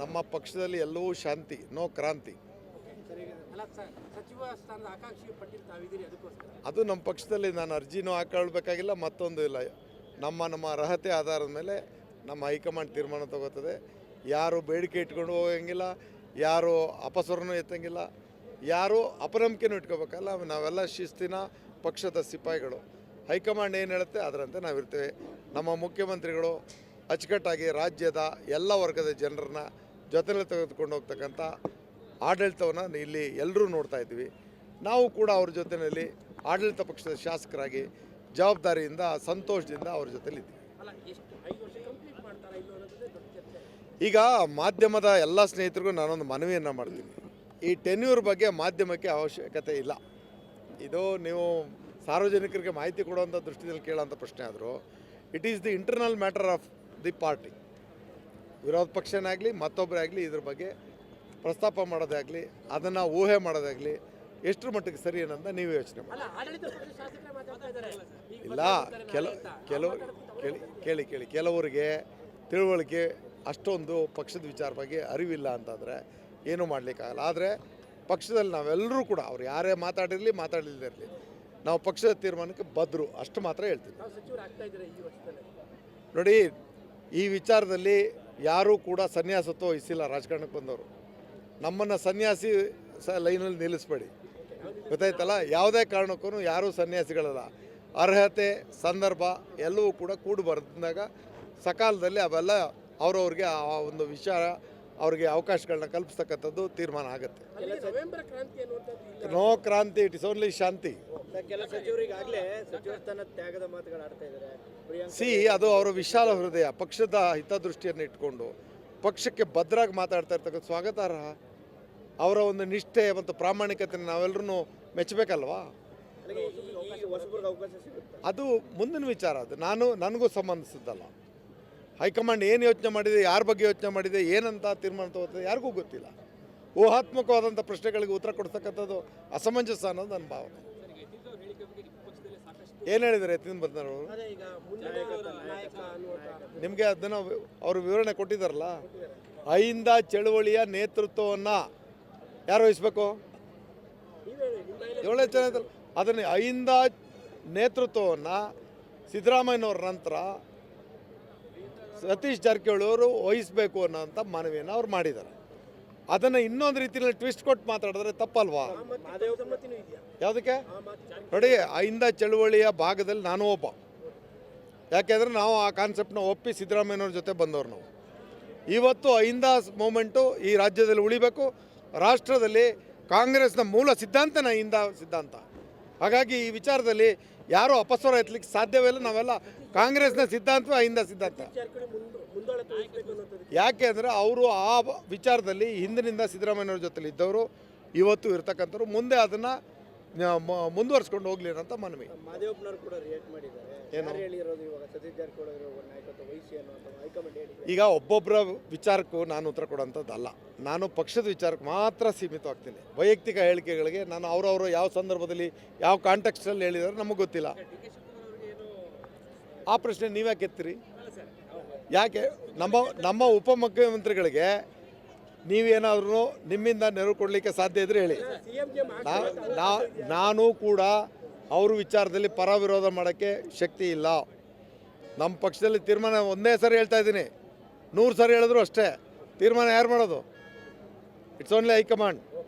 ನಮ್ಮ ಪಕ್ಷದಲ್ಲಿ ಎಲ್ಲವೂ ಶಾಂತಿ, ನೋ ಕ್ರಾಂತಿ. ಅದು ನಮ್ಮ ಪಕ್ಷದಲ್ಲಿ ನಾನು ಅರ್ಜಿನೂ ಹಾಕೊಳ್ಬೇಕಾಗಿಲ್ಲ, ಮತ್ತೊಂದು ಇಲ್ಲ. ನಮ್ಮ ನಮ್ಮ ಅರ್ಹತೆ ಆಧಾರದ ಮೇಲೆ ನಮ್ಮ ಹೈಕಮಾಂಡ್ ತೀರ್ಮಾನ ತಗೋತದೆ. ಯಾರು ಬೇಡಿಕೆ ಇಟ್ಕೊಂಡು ಹೋಗಂಗಿಲ್ಲ, ಯಾರು ಅಪಸ್ವರನೂ ಎತ್ತಂಗಿಲ್ಲ, ಯಾರು ಅಪನಂಬಿಕೆನೂ ಇಟ್ಕೋಬೇಕಲ್ಲ, ನಾವೆಲ್ಲ ಶಿಸ್ತಿನ ಪಕ್ಷದ ಸಿಪಾಯಿಗಳು. ಹೈಕಮಾಂಡ್ ಏನು ಹೇಳುತ್ತೆ ಅದರಂತೆ ನಾವಿರ್ತೇವೆ. ನಮ್ಮ ಮುಖ್ಯಮಂತ್ರಿಗಳು ಅಚ್ಚುಕಟ್ಟಾಗಿ ರಾಜ್ಯದ ಎಲ್ಲ ವರ್ಗದ ಜನರನ್ನ ಜೊತೆಲಿ ತೆಗೆದುಕೊಂಡು ಹೋಗ್ತಕ್ಕಂಥ ಆಡಳಿತವನ್ನು ಇಲ್ಲಿ ಎಲ್ಲರೂ ನೋಡ್ತಾ ಇದ್ವಿ ನಾವು ಕೂಡ ಅವ್ರ ಜೊತೆಯಲ್ಲಿ ಆಡಳಿತ ಪಕ್ಷದ ಶಾಸಕರಾಗಿ ಜವಾಬ್ದಾರಿಯಿಂದ ಸಂತೋಷದಿಂದ ಅವ್ರ ಜೊತೆಲಿದ್ದೀವಿ ಈಗ ಮಾಧ್ಯಮದ ಎಲ್ಲ ಸ್ನೇಹಿತರಿಗೂ ನಾನೊಂದು ಮನವಿಯನ್ನು ಮಾಡ್ತೀನಿ. ಈ ಟೆನ್ಯೂರ್ ಬಗ್ಗೆ ಮಾಧ್ಯಮಕ್ಕೆ ಅವಶ್ಯಕತೆ ಇಲ್ಲ. ಇದು ನೀವು ಸಾರ್ವಜನಿಕರಿಗೆ ಮಾಹಿತಿ ಕೊಡುವಂಥ ದೃಷ್ಟಿಯಲ್ಲಿ ಕೇಳೋಂಥ ಪ್ರಶ್ನೆ ಆದರೂ it is the internal matter of the party ವಿರೋಧ ಪಕ್ಷನೇ ಆಗಲಿ ಮತ್ತೊಬ್ಬರೇ ಆಗಲಿ ಇದ್ರ ಬಗ್ಗೆ ಪ್ರಸ್ತಾಪ ಮಾಡೋದೇ ಆಗಲಿ ಅದನ್ನು ಊಹೆ ಮಾಡೋದಾಗಲಿ ಎಷ್ಟರ ಮಟ್ಟಿಗೆ ಸರಿ ಏನಂತ ನೀವು ಯೋಚನೆ ಮಾಡಿ. ಇಲ್ಲ ಕೆಲ ಕೆಲವು ಕೇಳಿ ಕೇಳಿ ಕೇಳಿ. ಕೆಲವರಿಗೆ ತಿಳುವಳಿಕೆ ಅಷ್ಟೊಂದು ಪಕ್ಷದ ವಿಚಾರ ಬಗ್ಗೆ ಅರಿವಿಲ್ಲ ಅಂತಂದರೆ ಏನೂ ಮಾಡಲಿಕ್ಕಾಗಲ್ಲ. ಆದರೆ ಪಕ್ಷದಲ್ಲಿ ನಾವೆಲ್ಲರೂ ಕೂಡ ಅವ್ರು ಯಾರೇ ಮಾತಾಡಿರಲಿ ಮಾತಾಡಲಿಲ್ಲದೆ ಇರಲಿ ನಾವು ಪಕ್ಷದ ತೀರ್ಮಾನಕ್ಕೆ ಬದ್ರು. ಅಷ್ಟು ಮಾತ್ರ ವರ್ಷದಲ್ಲಿ? ನೋಡಿ ಈ ವಿಚಾರದಲ್ಲಿ ಯಾರೂ ಕೂಡ ಸನ್ಯಾಸತ್ವ ವಹಿಸಿಲ್ಲ ರಾಜಕಾರಣಕ್ಕೆ ಬಂದವರು. ನಮ್ಮನ್ನು ಸನ್ಯಾಸಿ ಸ ಲೈನಲ್ಲಿ ನಿಲ್ಲಿಸ್ಬೇಡಿ. ಗೊತ್ತಾಯ್ತಲ್ಲ? ಯಾವುದೇ ಕಾರಣಕ್ಕೂ ಯಾರೂ ಸನ್ಯಾಸಿಗಳಲ್ಲ. ಅರ್ಹತೆ ಸಂದರ್ಭ ಎಲ್ಲವೂ ಕೂಡ ಕೂಡು ಬರೆದಾಗ ಸಕಾಲದಲ್ಲಿ ಅವೆಲ್ಲ ಅವರವ್ರಿಗೆ ಆ ಒಂದು ವಿಚಾರ ಅವ್ರಿಗೆ ಅವಕಾಶಗಳನ್ನ ಕಲ್ಪಿಸ್ತಕ್ಕಂಥದ್ದು ತೀರ್ಮಾನ ಆಗುತ್ತೆ. ನೋ ಕ್ರಾಂತಿ ಇಟ್ ಇಸ್ ಓನ್ಲಿ ಶಾಂತಿ. ಕೆಲ ಸಚಿವರಿಗಾಗಲೇ ಸಚಿವ ಸ್ಥಾನ ತ್ಯಾಗದ ಮಾತುಗಳು ಆಡ್ತಾ ಇದ್ದಾರೆ. ಸಿ ಅದು ಅವರ ವಿಶಾಲ ಹೃದಯ ಪಕ್ಷದ ಹಿತದೃಷ್ಟಿಯನ್ನು ಇಟ್ಕೊಂಡು ಪಕ್ಷಕ್ಕೆ ಭದ್ರಾಗಿ ಮಾತಾಡ್ತಾ ಇರ್ತಕ್ಕಂಥ ಸ್ವಾಗತಾರ್ಹ ಅವರ ಒಂದು ನಿಷ್ಠೆ ಮತ್ತು ಪ್ರಾಮಾಣಿಕತೆಯನ್ನು ನಾವೆಲ್ಲರೂ ಮೆಚ್ಚಬೇಕಲ್ವಾ? ಅದು ಮುಂದಿನ ವಿಚಾರ ಅದು ನಾನು ನನಗೂ ಸಂಬಂಧಿಸಿದ್ದಲ್ಲ. ಹೈಕಮಾಂಡ್ ಏನು ಯೋಚನೆ ಮಾಡಿದೆ ಯಾರ ಬಗ್ಗೆ ಯೋಚನೆ ಮಾಡಿದೆ ಏನಂತ ತೀರ್ಮಾನ ತಗೋತದೆ ಯಾರಿಗೂ ಗೊತ್ತಿಲ್ಲ. ಊಹಾತ್ಮಕವಾದಂಥ ಪ್ರಶ್ನೆಗಳಿಗೆ ಉತ್ತರ ಕೊಡ್ತಕ್ಕಂಥದ್ದು ಅಸಮಂಜಸ ಅನ್ನೋದು ನನ್ನ ಭಾವನೆ. ಏನು ಹೇಳಿದ್ದಾರೆ ಎತ್ತಿನ ಬಂದವರು ನಿಮ್ಗೆ ಅವ್ರ ನಿಮಗೆ ಅದನ್ನು ಅವರು ವಿವರಣೆ ಕೊಟ್ಟಿದ್ದಾರಲ್ಲ? ಅಹಿಂದ ಚಳುವಳಿಯ ನೇತೃತ್ವವನ್ನು ಯಾರು ವಹಿಸ್ಬೇಕು? ಏಳೇ ಚೆನ್ನಾಗಿದ್ದಲ್ಲ ಅದನ್ನು ಅಹಿಂದ ನೇತೃತ್ವವನ್ನು ಸಿದ್ದರಾಮಯ್ಯನವ್ರ ನಂತರ ಸತೀಶ್ ಜಾರಕಿಹೊಳಿ ಅವರು ವಹಿಸಬೇಕು ಅನ್ನೋಂಥ ಮನವಿಯನ್ನು ಅವ್ರು ಮಾಡಿದ್ದಾರೆ. ಅದನ್ನು ಇನ್ನೊಂದು ರೀತಿಯಲ್ಲಿ ಟ್ವಿಸ್ಟ್ ಕೊಟ್ಟು ಮಾತಾಡಿದ್ರೆ ತಪ್ಪಲ್ವಾ? ಯಾವುದಕ್ಕೆ? ನೋಡಿ, ಅಹಿಂದ ಚಳುವಳಿಯ ಭಾಗದಲ್ಲಿ ನಾನು ಒಬ್ಬ. ಯಾಕೆಂದರೆ ನಾವು ಆ ಕಾನ್ಸೆಪ್ಟ್ನ ಒಪ್ಪಿ ಸಿದ್ದರಾಮಯ್ಯನವ್ರ ಜೊತೆ ಬಂದವರು ನಾವು. ಇವತ್ತು ಅಹಿಂದ ಮೂಮೆಂಟು ಈ ರಾಜ್ಯದಲ್ಲಿ ಉಳಿಬೇಕು. ರಾಷ್ಟ್ರದಲ್ಲಿ ಕಾಂಗ್ರೆಸ್ನ ಮೂಲ ಸಿದ್ಧಾಂತನ ಅಹಿಂದ ಸಿದ್ಧಾಂತ. ಹಾಗಾಗಿ ಈ ವಿಚಾರದಲ್ಲಿ ಯಾರೂ ಅಪಸ್ವರ ಎತ್ತಲಿಕ್ಕೆ ಸಾಧ್ಯವಿಲ್ಲ ನಾವೆಲ್ಲ ಕಾಂಗ್ರೆಸ್ನ ಸಿದ್ಧಾಂತವೇ ಅಹಿಂದ ಸಿದ್ಧಾಂತ. ಯಾಕೆ ಅಂದರೆ ಅವರು ಆ ವಿಚಾರದಲ್ಲಿ ಹಿಂದಿನಿಂದ ಸಿದ್ದರಾಮಯ್ಯವ್ರ ಜೊತೆಲಿ ಇದ್ದವರು ಇವತ್ತು ಇರ್ತಕ್ಕಂಥವ್ರು ಮುಂದೆ ಅದನ್ನು ಮುಂದುವರ್ಸ್ಕೊಂಡು ಹೋಗ್ಲಿ ಅಂತ ಮನವಿ. ಈಗ ಒಬ್ಬೊಬ್ಬರ ವಿಚಾರಕ್ಕೂ ನಾನು ಉತ್ತರ ಕೊಡೋಂಥದ್ದಲ್ಲ. ನಾನು ಪಕ್ಷದ ವಿಚಾರಕ್ಕೆ ಮಾತ್ರ ಸೀಮಿತವಾಗ್ತೀನಿ ವೈಯಕ್ತಿಕ ಹೇಳಿಕೆಗಳಿಗೆ ನಾನು ಅವರವರು ಯಾವ ಸಂದರ್ಭದಲ್ಲಿ ಯಾವ ಕಾಂಟೆಕ್ಸ್ಟಲ್ಲಿ ಹೇಳಿದಾರೆ ನಮಗೆ ಗೊತ್ತಿಲ್ಲ. ಆ ಪ್ರಶ್ನೆ ನೀವ್ಯಾಕೆ ಎತ್ತೀರಿ? ಯಾಕೆ ನಮ್ಮ ನಮ್ಮ ಉಪಮುಖ್ಯಮಂತ್ರಿಗಳಿಗೆ ನೀವೇನಾದ್ರೂ ನಿಮ್ಮಿಂದ ನೆರವು ಕೊಡಲಿಕ್ಕೆ ಸಾಧ್ಯ ಇದ್ರೆ ಹೇಳಿ. ನಾನು ಕೂಡ ಅವ್ರ ವಿಚಾರದಲ್ಲಿ ಪರ ವಿರೋಧ ಮಾಡೋಕ್ಕೆ ಶಕ್ತಿ ಇಲ್ಲ. ನಮ್ಮ ಪಕ್ಷದಲ್ಲಿ ತೀರ್ಮಾನ ಒಂದೇ ಸರಿ ಹೇಳ್ತಾ ಇದ್ದೀನಿ. ನೂರು ಸರಿ ಹೇಳಿದ್ರು ಅಷ್ಟೇ. ತೀರ್ಮಾನ ಯಾರು ಮಾಡೋದು? It's only high command